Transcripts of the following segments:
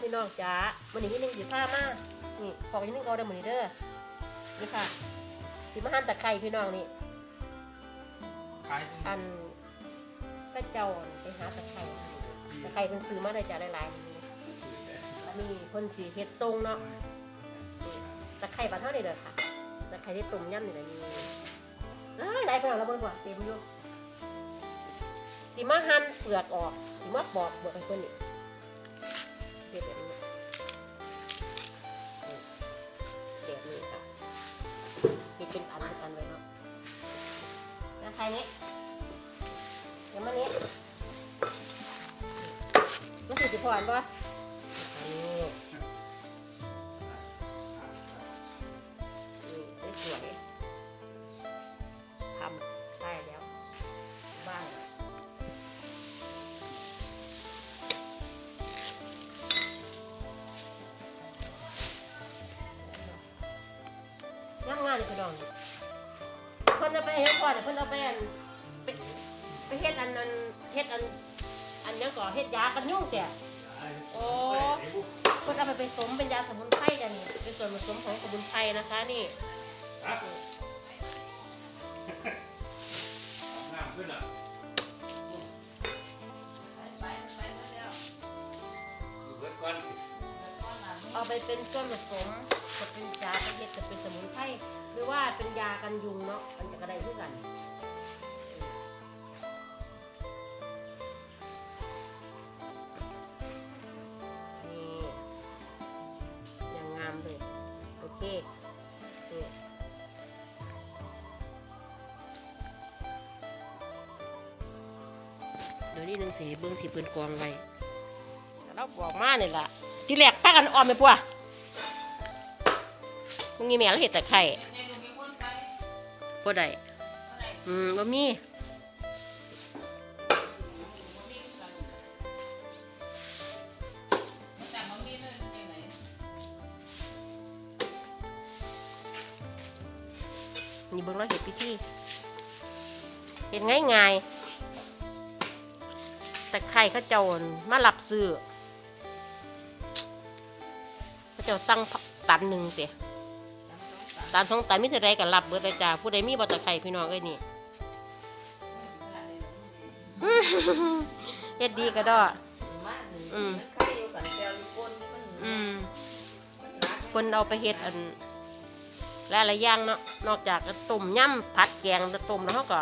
พี่น้องจ๋าวันนี้พี่หนึ่งสีผ้ามานี่ของพี่หนึ่งเอาได้เหมือนเด้อนี่ค่ะสีมาหั่นตะไคร้พี่น้องนี่ขายอันก็เจ้าไปหาตะไคร้ตะไคร้เพิ่นซื้อมาได้จากหลายๆอันนี้เพิ่นสีเฮ็ดทรงเนาะนี่ตะไคร้บ้านเท่านี้เด้อค่ะตะไคร้ที่ต้มยำนี่แหละนี่อ้ายหลายพี่น้องแล้วเบิ่งว่าเต็มอยู่สีมาหั่นเปลือกออกสีมาปอกเปลือกให้เพิ่นนี่ สึกจะพอนปะนี่นี่สวยๆทำได้แล้วบ้างย่างงานเลยพี่น้องเพิ่นเอาไปเฮ็ดก่อนเดี๋ยวเพิ่นเอาไปอันไปไปเฮ็ดอันนั้นเฮ็ดอัน อันนี้ก่อเฮ็ดยากันยุ่งแก่โอ้เพิ่นเอาไปผสมเป็นยาสมุนไพรกันนี่เป็นส่วนผสมของสมุนไพรนะคะนี่น้ำขึ้นอะดูเบิดก่อนเอาไปเป็นส่วนผสมจะเป็นยาไปเฮ็ดจะเป็นสมุนไพรหรือว่าเป็นยากันยุงเนาะมันจะกระไดคือกันนี่ เดี๋ยวนี้หนึ่งสีเบิ้งที่ปืนกองไว้เราบอกมาเนี่ยล่ะที่แรกป้ากันออมไปปัวมึงมีแม่แล้วเห็ดแต่ไข่บ่ได้อืมบ่มีนี่เบิ้งเราเห็ดพิธีเห็ดง่ายๆ แต่ไข่เขาเจ้ามาหลับซื้อเขาเจ้าสั่งตันหนึ่งเสียตามท้องตายมิเท่าไรกับรับเบิดเลยจ้าผู้ใดมีบัตรไข่พี่น้องเอ้นี่เฮ็ดดีก็ดออืมอืมคนเอาไปเฮ็ดอันหลายๆอย่างเนาะ นอกจากต้มยำผัดแกงจะต้มแล้วเขาก็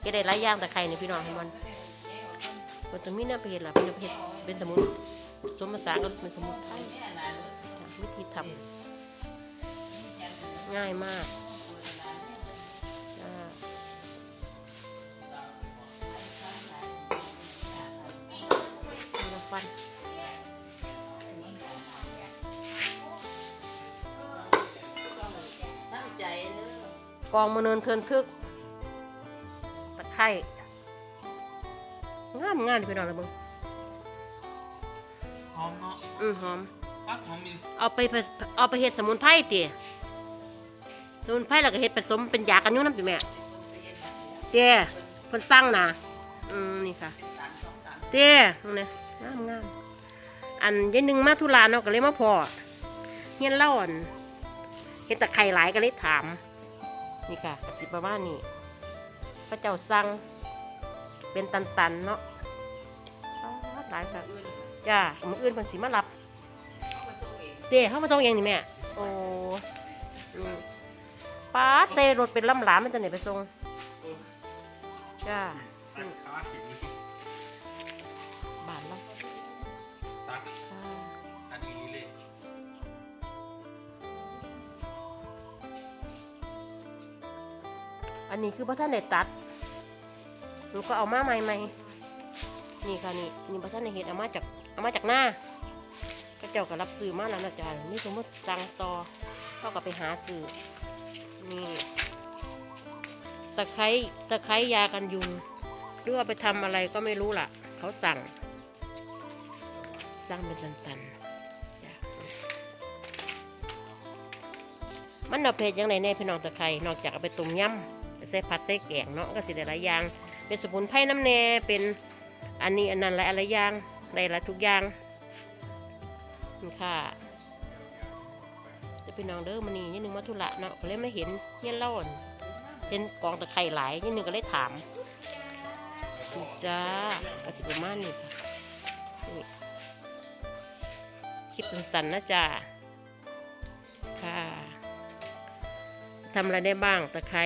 เฮ็ได้หลายอย่างแต่ไข่นี่พี่น้องให้มัน มันจะมีน้าไปเฮ็ดล่ะเป็นเอาไปเฮ็ดเป็นสมุนสมภาษาก็เป็นสมุนไพรวิธีทำง่ายมากจ้าเอามาฟันตั้งใจเด้อกองมะเนินเทินทึก ตะไคร่ งามงามพี่น้องเลยมึงหอมเนาะอือหอม ปักหอมมีเอาไปผสเอาไปเฮ็ดสมุนไพรติสมุนไพรแล้วก็เฮ็ดผสมเป็นยากันยุงน้ำติแม่เจ้เพิ่นสั่งนะอืมนี่ค่ะตันสองตันเจ้นี่งามงามอันยายหนึ่งมาทุลาเนาะก็เลยมาพอเฮียนเล่าอันเห็นตะไคร่หลายก็เลยถาม นี่ค่ะกติประมาณนี้พระเจ้าสั่ง เป็นตันๆเนาะป๊าดหลายค่ะจ้ามืออื่นเพิ่นสิมารับเอามาส่งเองเจ้เข้ามาส่งเองนี่แม่โอ้อืมป้าดเซรถเป็นลำหลามมันจะไหนไปส่งจ้าตักขาสิมีบาทละตักอ่าอันนี้เลยอันนี้คือพระท่านได้ตัด หนูก็เอามาใหม่ใหม่นี่ค่ะนี่นี่พระท่านเห็ดเอามาจากเอามาจากหน้าก็เจ้าก็รับซื้อมาแล้วนะจ๊ะนี่สมมติสั่งต่อเขาก็ไปหาซื้อนี่ตะไคร้ตะไคร้ยากันยุงหรือว่าไปทำอะไรก็ไม่รู้ล่ะ เขาสั่ง สร้างเป็นตันๆจ้ะมันเอาเพจยังไงแน่พี่น้องตะไคร้นอกจากเอาไปต้มยำไปใส่ผัดใส่แกงเนาะก็สิได้หลายอย่าง เป็นสมุนไพรน้ำแน่เป็นอันนี้อันนั้นหลายอะไรอย่างได้หลายทุกอย่างนี่ค่ะจะเป็นน้องเด้อมันนี่นี่นึงมาธุระเนาะก็เลยมาเห็นเงี้ยเล่าอั่นเห็นกองตะไคร่หลายนี่นึงก็เลยถามจ้ากสิประมาณนี้ค่ะคลิปสั้นๆนะจ้าค่ะทำอะไรได้บ้างตะไคร้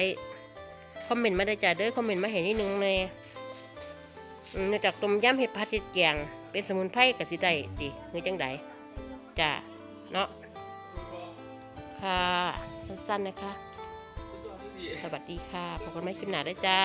คอมเมนต์มาได้จ้าเด้อคอมเมนต์มาเห็นนิดนึงเลยอืมนอกจากต้มยำเห็ดผัดเห็ดแกงเป็นสมุนไพรกับสิได้ติหรือจังไดจ้าเนาะค่ะสั้นๆนะคะ สวัสดีค่ะพบกันใหม่คลิปหน้าได้จ้า